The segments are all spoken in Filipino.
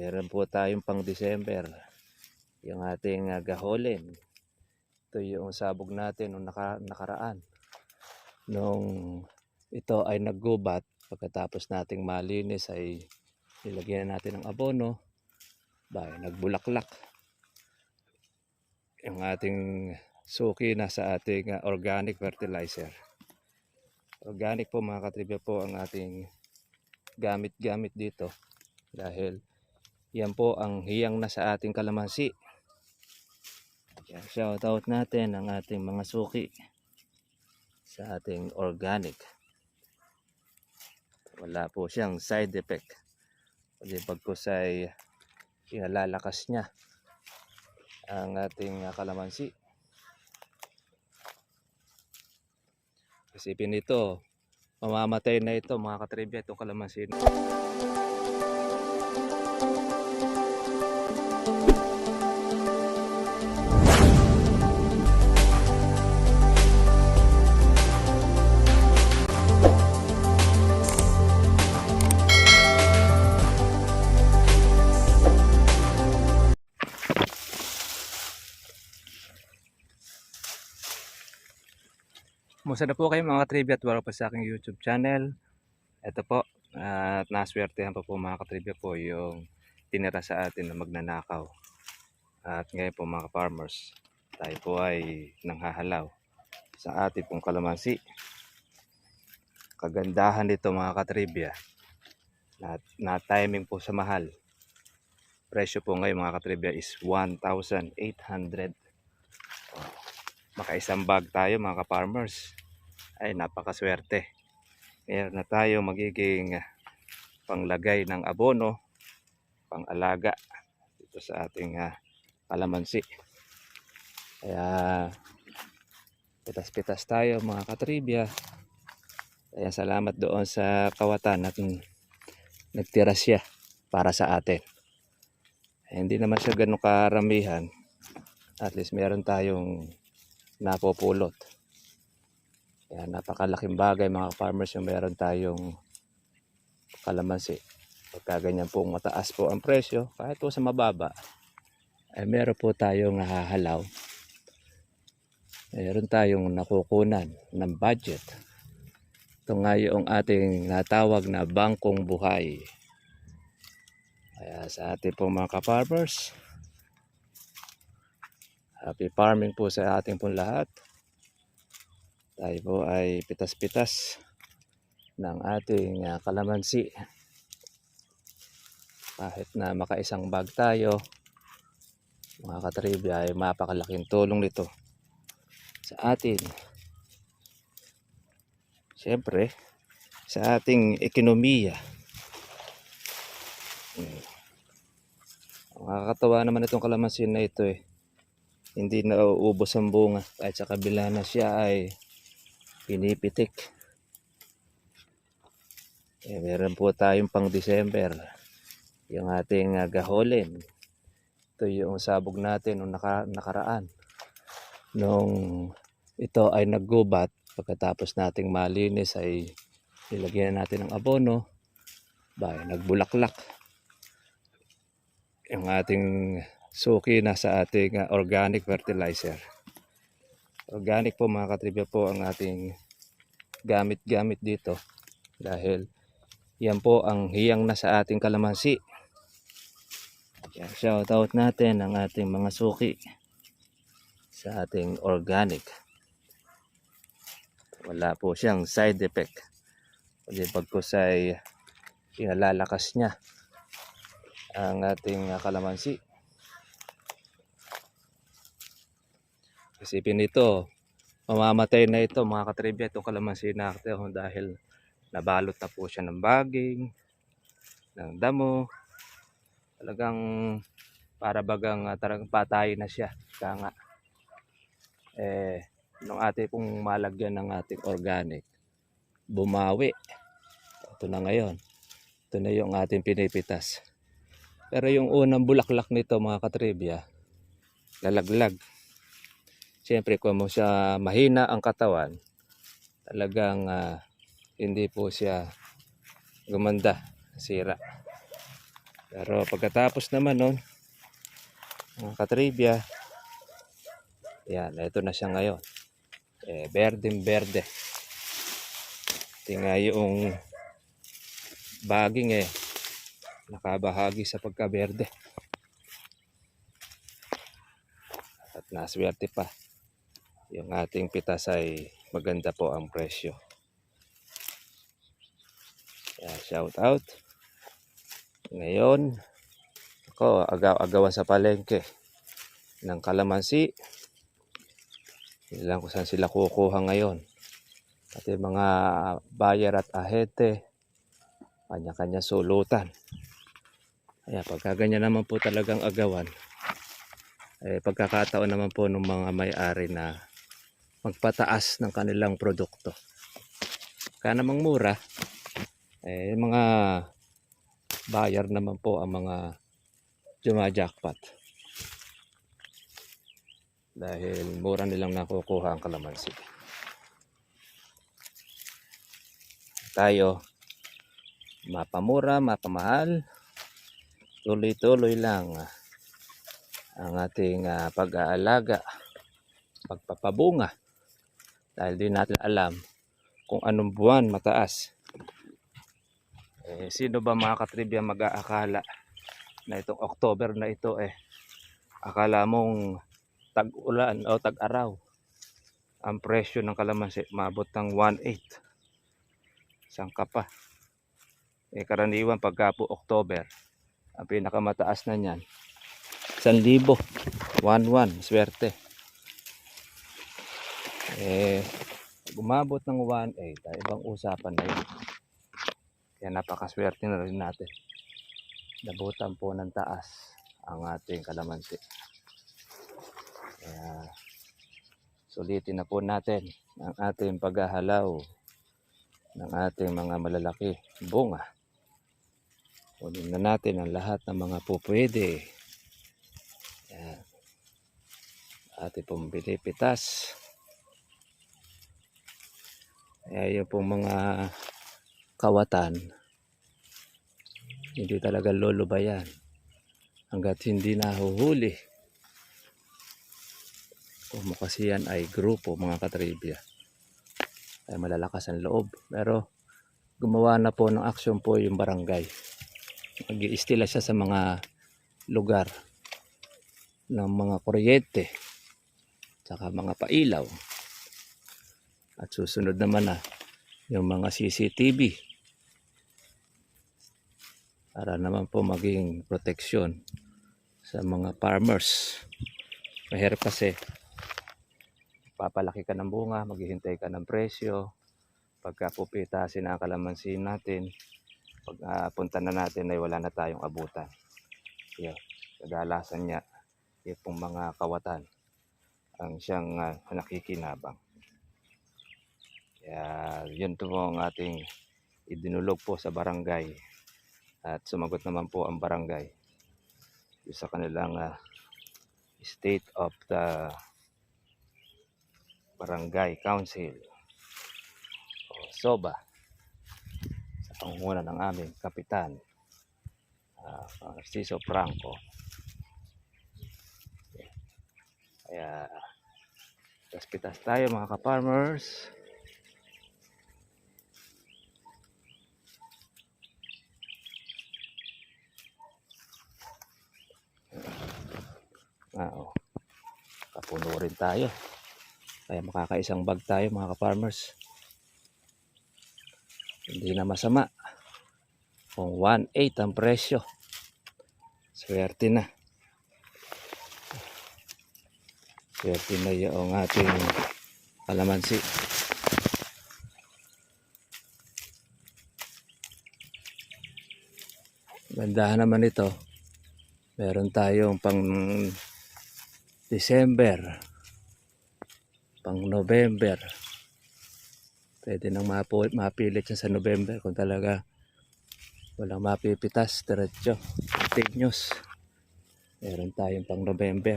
Meron po tayong pang December. Yung ating uh, gaholin. Ito yung sabog natin nung naka, nakaraan. Nung ito ay naggubat, pagkatapos nating malinis ay nilagyan natin ng abono. Bay, nagbulaklak. Yung ating suki na sa ating uh, organic fertilizer. Organic po mga katribya po ang ating gamit-gamit dito dahil yan po ang hiyang na sa ating kalamansi. Shout out natin ang ating mga suki sa ating organic. Wala po siyang side effect. Kasi pagkus ay pinalalakas niya ang ating ah, kalamansi. Isipin nito, mamamatay na ito mga katribya itong kalamansi. Musta na po kayo mga katribya at wala pa sa aking YouTube channel. Ito po, at naswertehan pa po mga katribya po yung tinira sa atin na magnanakaw. At ngayon po mga farmers, tayo po ay nanghahalaw sa ating pong kalamansi. Kagandahan nito mga katribya, na, na timing po sa mahal. Presyo po ngayon mga katribya is 1,800 makaisang bag tayo mga ka-farmers ay napakaswerte. Meron na tayo magiging panglagay ng abono pangalaga dito sa ating uh, kalamansi kaya pitas-pitas tayo mga katribya. Kaya salamat doon sa kawatan at nagtira siya para sa atin. Eh, hindi naman siya ganun karamihan. At least meron tayong napopulot. Kaya napakalaking bagay mga farmers yung meron tayong kalamansi. Pagka ganyan pong mataas po ang presyo, kahit po sa mababa, ay meron po tayong nahahalaw. Meron tayong nakukunan ng budget. Ito nga yung ating natawag na bangkong buhay. Kaya sa ating pong mga ka-farmers, Happy farming po sa ating pong lahat. Tayo po ay pitas-pitas ng ating uh, kalamansi. Kahit na makaisang bag tayo, mga katribya ay mapakalaking tulong nito sa atin. Siyempre, sa ating ekonomiya. Hmm. Nakakatawa naman itong kalamansi na ito eh hindi na uubos ang bunga kahit sa kabila na siya ay pinipitik. Eh, meron po tayong pang December. Yung ating uh, gaholin. Ito yung sabog natin nung naka, nakaraan. Nung ito ay naggubat pagkatapos nating malinis ay nilagyan natin ng abono. Ba nagbulaklak. Yung ating suki na sa ating uh, organic fertilizer. Organic po mga katribya po ang ating gamit-gamit dito dahil yan po ang hiyang na sa ating kalamansi. Shout out natin ang ating mga suki sa ating organic. Wala po siyang side effect. Kasi pagkus ay pinalalakas niya ang ating uh, kalamansi. Isipin nito, mamamatay na ito mga katribya itong kalamansi na ito dahil nabalot na po siya ng baging, ng damo. Talagang para bagang uh, talagang patay na siya. Kaya nga, eh, nung ate pong malagyan ng ating organic, bumawi. Ito na ngayon. Ito na yung ating pinipitas. Pero yung unang bulaklak nito mga katribya, lalaglag. Siyempre kung mo siya mahina ang katawan, talagang uh, hindi po siya gumanda, sira. Pero pagkatapos naman nun, mga katribya, yan, ito na siya ngayon. Eh, berdeng berde. Tingnan yung baging eh, nakabahagi sa pagkaberde. At naswerte pa. Yung ating pitas ay maganda po ang presyo. Kaya shout out. Ngayon, ako, agaw-agawan sa palengke ng kalamansi. Lang kung saan sila kukuha ngayon. Pati mga buyer at ahete, kanya-kanya sulutan. Kaya pagka ganyan naman po talagang agawan, eh, pagkakataon naman po ng mga may-ari na magpataas ng kanilang produkto. Kaya namang mura, eh, mga buyer naman po ang mga jumajackpot. Dahil mura nilang nakukuha ang kalamansi. Tayo, mapamura, mapamahal, tuloy-tuloy lang ang ating ah, pag-aalaga, pagpapabunga. Dahil di natin alam kung anong buwan mataas. Eh, sino ba mga katribya mag-aakala na itong October na ito eh akala mong tag-ulan o tag-araw ang presyo ng kalamansi maabot ng 1.8 sangka pa? Eh karaniwan pagka po October ang pinakamataas na niyan 1,000 1.1 swerte eh gumabot ng 1.8 ay ibang usapan na yun kaya napakaswerte na rin natin. Nabutan po ng taas ang ating kalamansi. Kaya sulitin na po natin ang ating paghahalaw ng ating mga malalaki bunga. Kunin na natin ang lahat ng mga pupwede. Yan. Ating pong pilipitas. Kaya yung pong mga kawatan hindi talaga lulubayan hanggat hindi nahuhuli kung kasi yan ay grupo mga katribya ay malalakas ang loob. Pero gumawa na po ng aksyon po yung barangay. Mag iistila siya sa mga lugar ng mga kuryente saka mga pailaw at susunod naman na yung mga CCTV para naman po maging proteksyon sa mga farmers. Mahirap kasi papalaki ka ng bunga, maghihintay ka ng presyo, pagka pupitasin ang kalamansi natin, pag punta na natin ay wala na tayong abutan. Yun, kadalasan niya, yung mga kawatan ang siyang ah, nakikinabang. Kaya yun po ang ating idinulog po sa barangay. At sumagot naman po ang barangay. Sa kanilang ah, state of the barangay council. O SOBA. Sa pangunguna ng aming kapitan uh, Narciso Franco. Kaya pitas-pitas tayo mga ka-farmers Ah, oh. Kapuno rin tayo. Kaya makakaisang bag tayo mga ka-farmers. Hindi na masama. Kung 1.8 ang presyo. Swerte na. Swerte na yung ating kalamansi. Gandahan naman ito. Meron tayong pang December, pang November. Pwede nang mapilit siya sa November kung talaga walang mapipitas, diretso. News. Meron tayong pang November.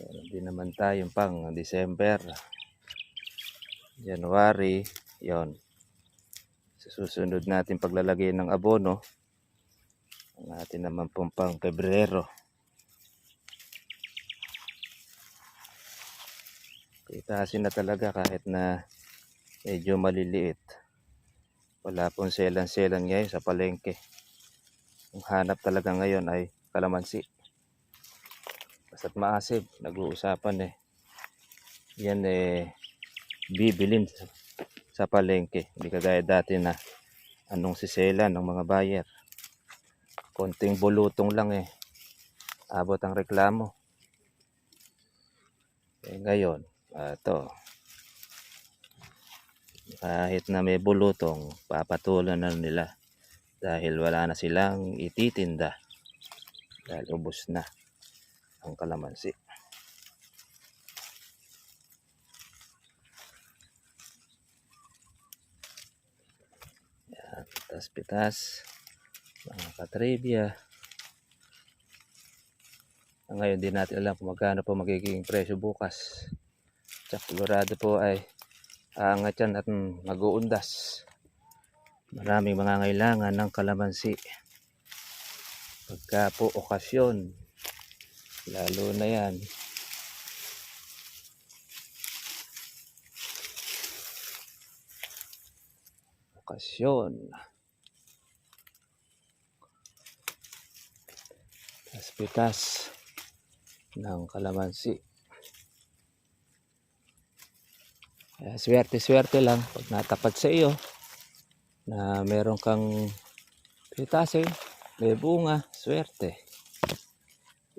Meron din naman tayong pang December. January, yon. Sa susunod natin paglalagay ng abono, ang atin naman pong pang Pebrero. Itasin na talaga kahit na medyo maliliit. Wala pong selan-selan ngayon sa palengke. Ang hanap talaga ngayon ay kalamansi. Basta't maasib, nag-uusapan eh. Yan eh, bibilin sa, palengke. Hindi kagaya dati na anong siselan ng mga buyer. Konting bulutong lang eh. Abot ang reklamo. Eh ngayon, ito. Kahit na may bulutong, papatulan na nila. Dahil wala na silang ititinda. Dahil ubos na ang kalamansi. Yan, pitas-pitas. Mga katribya. Ngayon din natin alam kung magkano po magiging presyo bukas. Tsak sigurado po ay aangat yan at mag-uundas. Maraming mga ngailangan ng kalamansi. Pagka po okasyon, lalo na yan. Okasyon. Pitas-pitas ng kalamansi. Kaya swerte-swerte lang pag natapat sa iyo na meron kang pitasin, may bunga, swerte.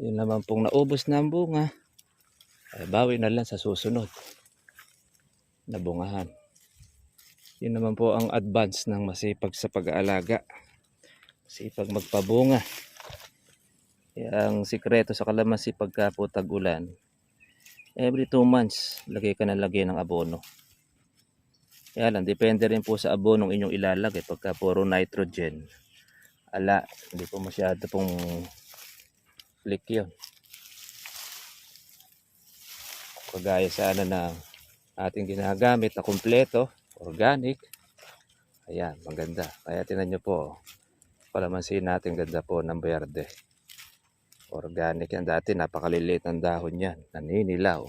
Yun naman pong naubos na ang bunga, ay bawi na lang sa susunod na bungahan. Yun naman po ang advance ng masipag sa pag-aalaga. Masipag magpabunga. Kaya ang sikreto sa kalamansi pagka po tag-ulan, every 2 months, lagay ka na lagay ng abono. Kaya lang, depende rin po sa abonong inyong ilalagay. Pagka puro nitrogen, ala, hindi po masyado pong click yun. Kagaya sana na ating ginagamit na kumpleto, organic. Ayan, maganda. Kaya tinan nyo po, kalamansi natin ganda po ng berde. Organic yan. Dati napakaliliit ang dahon yan. Naninilaw.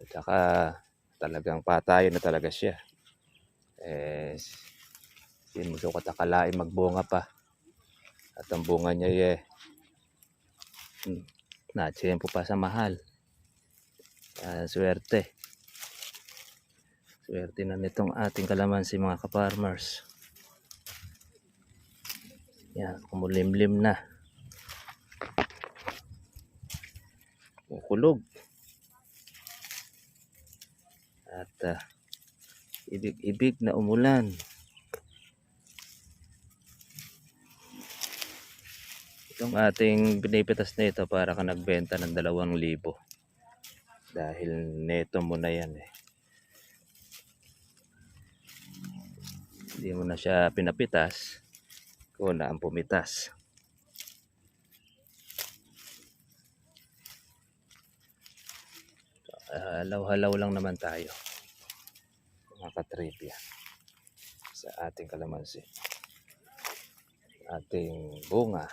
At saka talagang patayo na talaga siya. Eh, hindi mo sukat akalain magbunga pa. At ang bunga niya eh, hmm, natsempo pa sa mahal. Ah, swerte. Swerte na nitong ating kalamansi mga ka-farmers. Yan, kumulimlim na. Kukulog. At ah, ibig-ibig na umulan. Itong ating pinipitas na ito para ka nagbenta ng dalawang libo. Dahil neto mo na yan eh. Hindi mo na siya pinapitas. Ikaw na ang pumitas. Ah, halaw-halaw lang naman tayo. Mga katribya. Sa ating kalamansi. Ating bunga.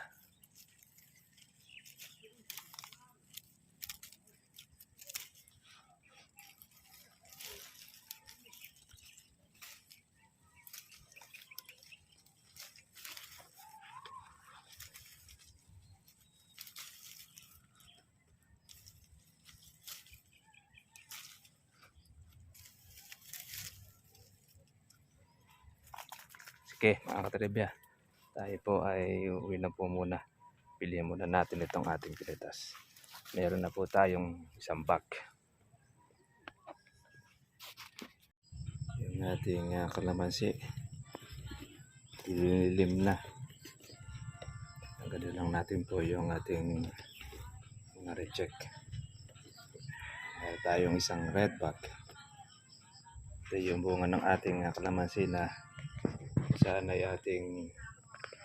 Sige, mga katribya. Tayo po ay uwi na po muna. Pilihan muna natin itong ating pilitas. Meron na po tayong isang bag. Yung ating ah, kalamansi. Lilim na. Agad lang natin po yung ating mga recheck. Meron tayong isang red bag. Ito yung bunga ng ating ah, kalamansi na sana ay ating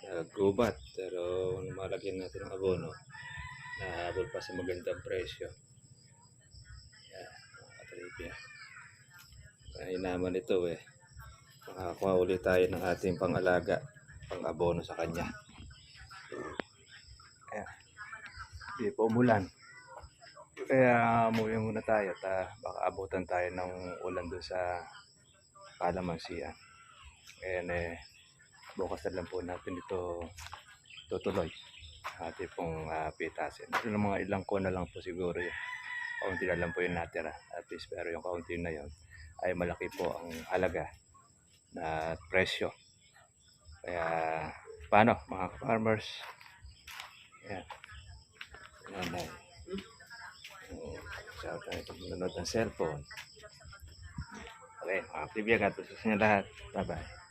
uh, gubat pero malagyan natin ng abono nahabol pa sa magandang presyo yan mga katribya Ay naman ito eh. Makakuha ulit tayo ng ating pang-alaga, pang-abono sa kanya. Kaya, hindi po umulan. Kaya umuwi muna tayo at ah, baka abutan tayo ng ulan doon sa kalamansian. Ayan eh, bukas na lang po natin ito tutuloy. Ate pong uh, pitasin. Ito ng mga ilang ko na lang po siguro yun. Kaunti na lang po yung natira. At least pero yung kaunti na yun ay malaki po ang halaga na presyo. Kaya paano mga farmers? Ayan. Nanay. Oh, Shout out pag nanonood ng cellphone. Okay, mga kaibigan, gusto sa inyo lahat. Bye-bye.